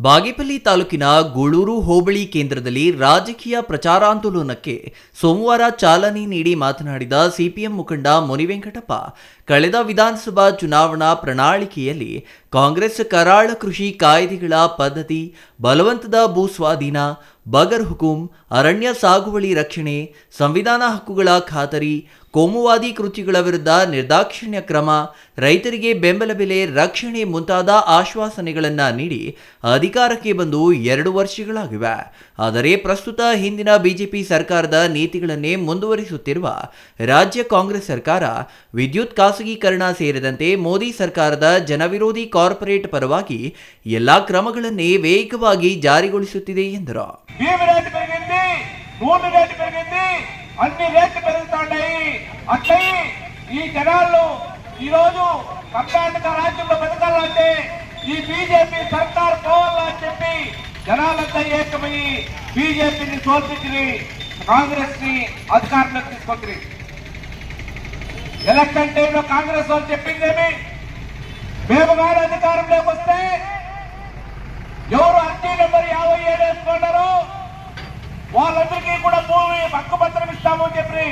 ಬಾಗೇಪಲ್ಲಿ ತಾಲೂಕಿನ ಗೂಳೂರು ಹೋಬಳಿ ಕೇಂದ್ರದಲ್ಲಿ ರಾಜಕೀಯ ಪ್ರಚಾರಾಂದೋಲನಕ್ಕೆ ಸೋಮವಾರ ಚಾಲನೆ ನೀಡಿ ಮಾತನಾಡಿದ ಸಿಪಿಎಂ ಮುಖಂಡ ಮುನಿವೆಂಕಟಪ್ಪ, ಕಳೆದ ವಿಧಾನಸಭಾ ಚುನಾವಣಾ ಪ್ರಣಾಳಿಕೆಯಲ್ಲಿ ಕಾಂಗ್ರೆಸ್ ಕರಾಳ ಕೃಷಿ ಕಾಯ್ದೆಗಳ ಪದ್ಧತಿ, ಬಲವಂತದ ಭೂ ಸ್ವಾಧೀನ, ಬಗರ್ ಹುಕುಂ, ಅರಣ್ಯ ಸಾಗುವಳಿ ರಕ್ಷಣೆ, ಸಂವಿಧಾನ ಹಕ್ಕುಗಳ ಖಾತರಿ, ಕೋಮುವಾದಿ ಕೃತಿಗಳ ವಿರುದ್ಧ ನಿರ್ದಾಕ್ಷಿಣ್ಯ ಕ್ರಮ, ರೈತರಿಗೆ ಬೆಂಬಲ ಬೆಲೆ ರಕ್ಷಣೆ ಮುಂತಾದ ಆಶ್ವಾಸನೆಗಳನ್ನು ನೀಡಿ ಅಧಿಕಾರಕ್ಕೆ ಬಂದು ಎರಡು ವರ್ಷಗಳಾಗಿವೆ. ಆದರೆ ಪ್ರಸ್ತುತ ಹಿಂದಿನ ಬಿಜೆಪಿ ಸರ್ಕಾರದ ನೀತಿಗಳನ್ನೇ ಮುಂದುವರಿಸುತ್ತಿರುವ ರಾಜ್ಯ ಕಾಂಗ್ರೆಸ್ ಸರ್ಕಾರ ವಿದ್ಯುತ್ ಖಾಸಗೀಕರಣ ಸೇರಿದಂತೆ ಮೋದಿ ಸರ್ಕಾರದ ಜನವಿರೋಧಿ ಕಾರ್ಪೊರೇಟ್ ಪರವಾಗಿ ಎಲ್ಲಾ ಕ್ರಮಗಳನ್ನೇ ವೇಗವಾಗಿ ಜಾರಿಗೊಳಿಸುತ್ತಿದೆ ಎಂದರು భీమి రేటు పెరిగింది నూనె రేటు పెరిగింది అన్ని రేట్లు పెరుగుతా ఉన్నాయి అట్లయి ఈ జనాలు ఈ రోజు కర్ణాటక రాజ్యంలో బతకాలంటే ఈ బీజేపీ సర్కార్ పోవాలని చెప్పి జనాలంతా ఏకమై బీజేపీని తోల్పించి కాంగ్రెస్ ని అధికారంలోకి తీసుకొచ్చింది ఎలక్షన్ టైంలో కాంగ్రెస్ వాళ్ళు చెప్పిందేమి మేము గారు అధికారంలోకి వస్తే ఎవరు అర్జీ నెంబర్ యాభై ఏడు వేసుకున్నారో వాళ్ళందరికీ కూడా భూమి హక్కుపత్రం ఇస్తామని చెప్పి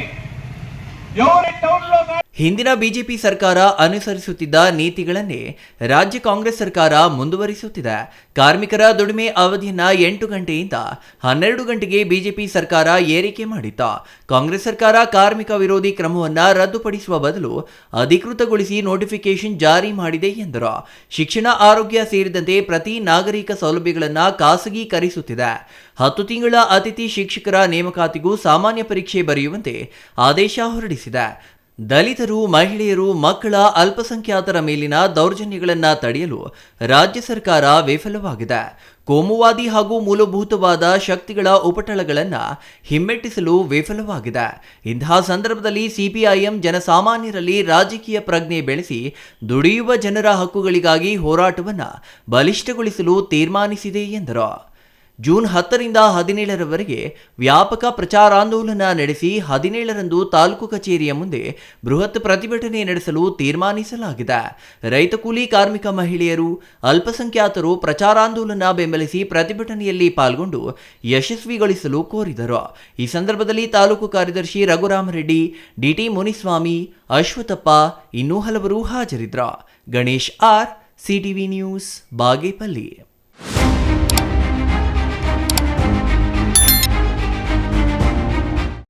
ఎవరు ಹಿಂದಿನ ಬಿಜೆಪಿ ಸರ್ಕಾರ ಅನುಸರಿಸುತ್ತಿದ್ದ ನೀತಿಗಳನ್ನೇ ರಾಜ್ಯ ಕಾಂಗ್ರೆಸ್ ಸರ್ಕಾರ ಮುಂದುವರಿಸುತ್ತಿದೆ. ಕಾರ್ಮಿಕರ ದುಡಿಮೆ ಅವಧಿಯನ್ನ ಎಂಟು ಗಂಟೆಯಿಂದ ಹನ್ನೆರಡು ಗಂಟೆಗೆ ಬಿಜೆಪಿ ಸರ್ಕಾರ ಏರಿಕೆ ಮಾಡಿತ್ತು. ಕಾಂಗ್ರೆಸ್ ಸರ್ಕಾರ ಕಾರ್ಮಿಕ ವಿರೋಧಿ ಕ್ರಮವನ್ನ ರದ್ದುಪಡಿಸುವ ಬದಲು ಅಧಿಕೃತಗೊಳಿಸಿ ನೋಟಿಫಿಕೇಶನ್ ಜಾರಿ ಮಾಡಿದೆ ಎಂದರು. ಶಿಕ್ಷಣ, ಆರೋಗ್ಯ ಸೇರಿದಂತೆ ಪ್ರತಿ ನಾಗರಿಕ ಸೌಲಭ್ಯಗಳನ್ನು ಖಾಸಗೀಕರಿಸುತ್ತಿದೆ. ಹತ್ತು ತಿಂಗಳ ಅತಿಥಿ ಶಿಕ್ಷಕರ ನೇಮಕಾತಿಗೂ ಸಾಮಾನ್ಯ ಪರೀಕ್ಷೆ ಬರೆಯುವಂತೆ ಆದೇಶ ಹೊರಡಿಸಿದೆ. ದಲಿತರು, ಮಹಿಳೆಯರು, ಮಕ್ಕಳ ಅಲ್ಪಸಂಖ್ಯಾತರ ಮೇಲಿನ ದೌರ್ಜನ್ಯಗಳನ್ನು ತಡೆಯಲು ರಾಜ್ಯ ಸರ್ಕಾರ ವಿಫಲವಾಗಿದೆ. ಕೋಮುವಾದಿ ಹಾಗೂ ಮೂಲಭೂತವಾದ ಶಕ್ತಿಗಳ ಉಪಟಳಗಳನ್ನು ಹಿಮ್ಮೆಟ್ಟಿಸಲು ವಿಫಲವಾಗಿದೆ. ಇಂತಹ ಸಂದರ್ಭದಲ್ಲಿ ಸಿಪಿಐಎಂ ಜನಸಾಮಾನ್ಯರಲ್ಲಿ ರಾಜಕೀಯ ಪ್ರಜ್ಞೆ ಬೆಳೆಸಿ ದುಡಿಯುವ ಜನರ ಹಕ್ಕುಗಳಿಗಾಗಿ ಹೋರಾಟವನ್ನು ಬಲಿಷ್ಠಗೊಳಿಸಲು ತೀರ್ಮಾನಿಸಿದೆ ಎಂದರು. ಜೂನ್ ಹತ್ತರಿಂದ ಹದಿನೇಳರವರೆಗೆ ವ್ಯಾಪಕ ಪ್ರಚಾರಾಂದೋಲನ ನಡೆಸಿ ಹದಿನೇಳರಂದು ತಾಲೂಕು ಕಚೇರಿಯ ಮುಂದೆ ಬೃಹತ್ ಪ್ರತಿಭಟನೆ ನಡೆಸಲು ತೀರ್ಮಾನಿಸಲಾಗಿದೆ. ರೈತ ಕೂಲಿ ಕಾರ್ಮಿಕ ಮಹಿಳೆಯರು, ಅಲ್ಪಸಂಖ್ಯಾತರು ಪ್ರಚಾರಾಂದೋಲನ ಬೆಂಬಲಿಸಿ ಪ್ರತಿಭಟನೆಯಲ್ಲಿ ಪಾಲ್ಗೊಂಡು ಯಶಸ್ವಿಗೊಳಿಸಲು ಕೋರಿದರು. ಈ ಸಂದರ್ಭದಲ್ಲಿ ತಾಲೂಕು ಕಾರ್ಯದರ್ಶಿ ರಘುರಾಮರೆಡ್ಡಿ, ಡಿಟಿ ಮುನಿಸ್ವಾಮಿ, ಅಶ್ವಥಪ್ಪ ಇನ್ನೂ ಹಲವರು ಹಾಜರಿದ್ದರು. Ganesh R, CTV news, Bagepalli.